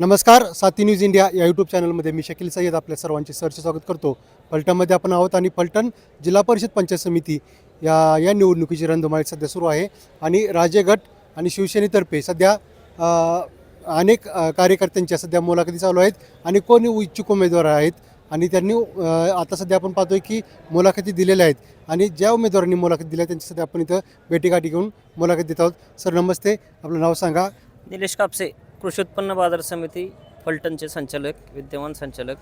नमस्कार साती news India या यूट्यूब चॅनलमध्ये मी शकील सय्यद आपल्या सर्वांचे सरचे स्वागत करतो. पलटनमध्ये आपण आहोत आणि पलटन जिल्हा परिषद पंचायत समिती या या निवडणुकीची रणधुमाळी सध्या सुरू आहे आणि राजे गट आणि शिवसेनेतर्फे सध्या अनेक कार्यकर्त्यांच्या सध्या मुलाखती चालू आहेत आणि कोण इच्छुक उमेदवार आहेत आणि त्यांनी आता सध्या आपण पाहतोय की मुलाखती दिलेल्या आहेत आणि ज्या उमेदवारांनी मुलाखत दिल्या त्यांची सध्या आपण इथं भेटीगाठी घेऊन मुलाखत देत आहोत. सर नमस्ते. आपलं नाव सांगा. निलेश कापसे. कृषी उत्पन्न बाजार समिती फलटणचे संचालक विद्यमान संचालक.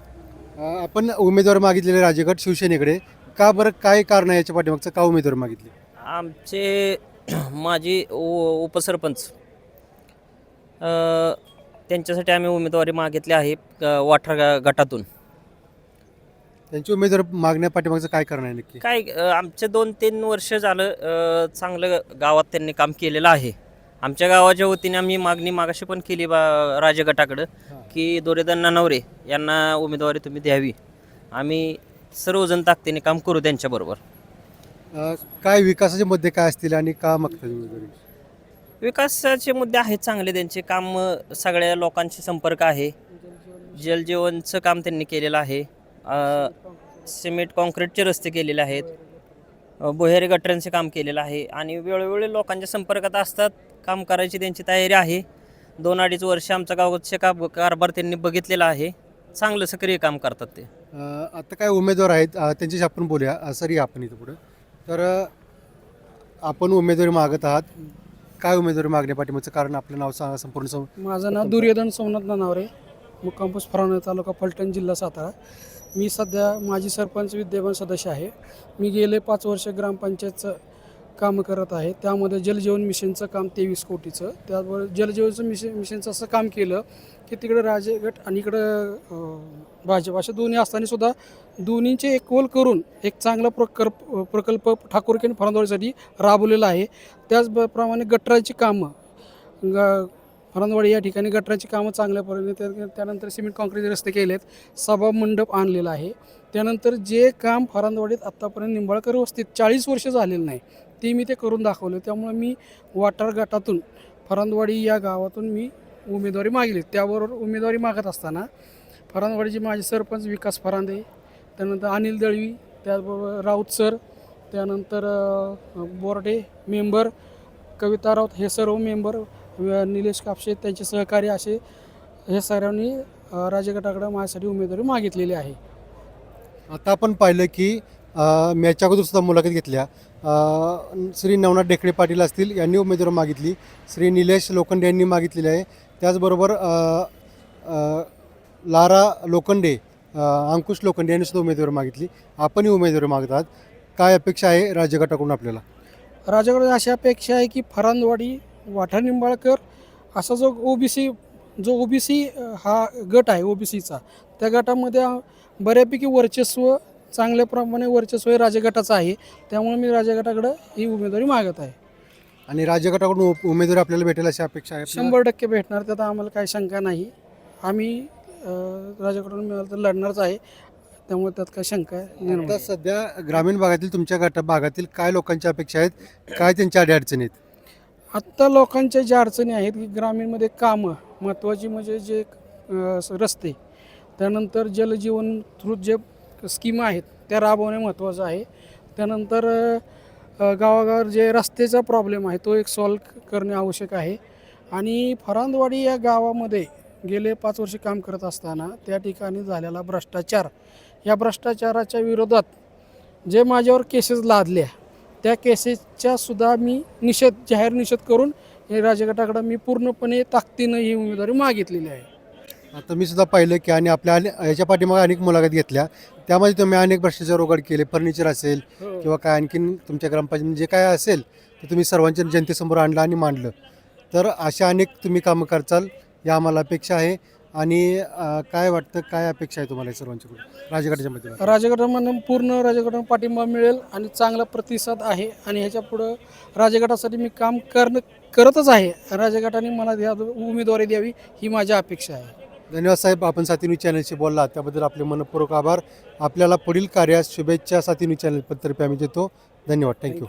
अ, आपण उमेदवार मागितलेले राजेगड शिवसेनेकडे. का बरं काय कारण आहे याच्या पाठीमागचं? का उमेदवार मागितले? आमचे माजी उ उपसरपंच. अ, त्यांच्यासाठी आम्ही उमेदवारी मागितली आहे अ, वाठार गा- गटातून. त्यांची उमेदवार मागण्या पाठीमागचं काय कारण आहे नक्की? काय अ, आमचे दोन तीन वर्ष झालं अ, चांगलं गावात त्यांनी काम केलेलं आहे. आमच्या गावाच्या वतीने आम्ही मागणी मागाशी पण केली बा राजे गटाकडं की दोरेदन नानवरे यांना उमेदवारी तुम्ही द्यावी. आम्ही सर्वजण ताकदीने काम करू त्यांच्याबरोबर अ, काय विकासाचे मुद्दे काय असतील आणि का मागतात उमेदवारी? विकासाचे मुद्दे आहेत चांगले त्यांचे काम अ, सगळ्या लोकांशी संपर्क आहे. जलजीवनचं काम त्यांनी केलेलं आहे. अ, सिमेंट कॉन्क्रीटचे रस्ते केलेले आहेत. बोहेरे गटरांचे काम केलेलं आहे आणि वेळोवेळी लोकांच्या संपर्कात असतात काम करायची त्यांची तयारी आहे. दोन अडीच वर्ष आमचा गावचे का कारभार त्यांनी बघितलेला आहे. चांगलं सक्रिय काम करतात ते. आता काय उमेदवार आहेत अ, त्यांच्याशी आपण बोलूया. अ, सर या आपण इथं पुढं. तर अ, आपण उमेदवारी मागत आहात. काय उमेदवारी मागण्या पाठीमागचं कारण आपलं नाव सांगा संपूर्ण माझं नाव दुर्योधन सोमनाथ नानावरे मुक्कामपूस फरावणे तालुका फलटण जिल्हा सातारा. मी सध्या माजी सरपंच विद्यमान सदस्य आहे. मी गेले पाच वर्ष ग्रामपंचायतचं काम करत आहे. त्यामध्ये जलजीवन मिशनचं काम तेवीस कोटीचं. त्याबरोबर जलजीवनचं मिशन मिशनचं असं काम केलं की तिकडं राजेगट आणि इकडं भाजप अशा दोन्ही असताना सुद्धा दोन्हींचे एकवल करून एक चांगला प्रकल्प प्रकल्प ठाकूरकेन आणि फरंदवाडीसाठी राबवलेला आहे. त्याचप्रमाणे गटराची कामं ग फरंदवाडी या ठिकाणी गटराची कामं चांगल्या पद्धतीने त्या त्यानंतर सिमेंट कॉन्क्रीट रस्ते केलेत. सभा मंडप आणलेला आहे. त्यानंतर जे काम फरंदवाडीत आत्तापर्यंत निंबाळकर वस्तीत चाळीस वर्ष झालेलं नाही ते मी ते करून दाखवलं त्यामुळे मी वाटार गटातून फरंदवाडी या गावातून मी उमेदवारी मागली त्याबरोबर उमेदवारी मागत असताना फरंदवाडीचे माझे सरपंच विकास फरांदे त्यानंतर अनिल दळवी त्याचबरोबर राऊत सर त्यानंतर बोर्डे मेंबर कविता राऊत हे सर्व मेंबर निलेश कापशे त्यांचे सहकारी असे हे सर्वांनी अ, राजगटाकडे माझ्यासाठी उमेदवारी मागितलेली आहे. आता आपण पाहिलं की अ, मी याच्या अगोदर सुद्धा मुलाखत घेतल्या. अ, श्री नवनाथ डेकडे पाटील असतील यांनी उमेदवार मागितली. श्री निलेश लोखंडे यांनी मागितलेली आहे. त्याचबरोबर अ, अ, लारा लोखंडे अ, अंकुश लोखंडे यांनी सुद्धा उमेदवारी मागितली. आपणही उमेदवारी मागतात काय अपेक्षा आहे राज्यगटाकडून आपल्याला? राजाकडे अशी अपेक्षा आहे की फरांदवाडी वाठा निंबाळकर असा जो ओबीसी जो ओबीसी हा गट आहे ओबीसीचा त्या गटामध्ये बऱ्यापैकी वर्चस्व चांगल्या प्रमाणे वर्चस्व हे राजगटाचं आहे. त्यामुळे मी राजगटाकडं ही उमेदवारी मागत आहे. आणि राज्यगटाकडून उमेदवारी आपल्याला भेटेल अशी अपेक्षा आहे? शंभर टक्के भेटणार त्यात आम्हाला काही शंका नाही. आम्ही अ, राजाकडून मिळालं तर लढणारच आहे. त्यामुळे त्यात काही शंका निर्माण सध्या ग्रामीण भागातील तुमच्या गट भागातील काय लोकांच्या अपेक्षा आहेत? काय त्यांच्या अडीअडचणी आहेत? आत्ता लोकांच्या ज्या अडचणी आहेत की ग्रामीणमध्ये कामं महत्त्वाची म्हणजे जे अ, रस्ते त्यानंतर जलजीवन थ्रू जे स्कीम आहेत त्या राबवणे महत्त्वाचं आहे. त्यानंतर अ, जे रस्त्याचा प्रॉब्लेम आहे तो एक सॉल्व करणे आवश्यक आहे. आणि फरांदवाडी या गावामध्ये गेले पाच वर्ष काम करत असताना त्या ठिकाणी झालेला भ्रष्टाचार. या भ्रष्टाचाराच्या विरोधात जे माझ्यावर केसेस लादल्या त्या केसेसच्या सुद्धा मी निषेध जाहीर निषेध करून हे राजगटाकडे मी पूर्णपणे ताकदीनं ही उमेदवारी मागितलेली आहे. आता मी सुद्धा पाहिलं की आणि आपल्या याच्या पाठीमागे अनेक मुलाखत घेतल्या. त्यामध्ये तुम्ही अनेक भ्रष्टाचार उघड केले फर्निचर असेल किंवा काय आणखीन तुमच्या ग्रामपंचायत जे काय असेल ते तुम्ही सर्वांच्या जनतेसमोर आणलं आणि मांडलं. तर अशा अनेक तुम्ही कामं करचाल या आम्हाला अपेक्षा आहे. आणि अं, काय वाटतं काय अपेक्षा आहे तुम्हाला या सर्वांच्याकडून राजगटाच्या मध्ये राजगटामधून पूर्ण राजगटाला पाठिंबा मिळेल आणि चांगला प्रतिसाद आहे आणि ह्याच्या पुढं राजगटासाठी मी काम करणं करतच आहे. राजगटाने मला द्या उमेदवारी द्यावी ही माझी अपेक्षा आहे. धन्यवाद साहेब आपण साथी न्यूज चॅनलशी बोलला. त्याबद्दल आपले मनपूर्वक आभार. आपल्याला पुढील कार्यास शुभेच्छा साथी न्यूज चॅनल तर्फे आम्ही देतो. धन्यवाद. थँक्यू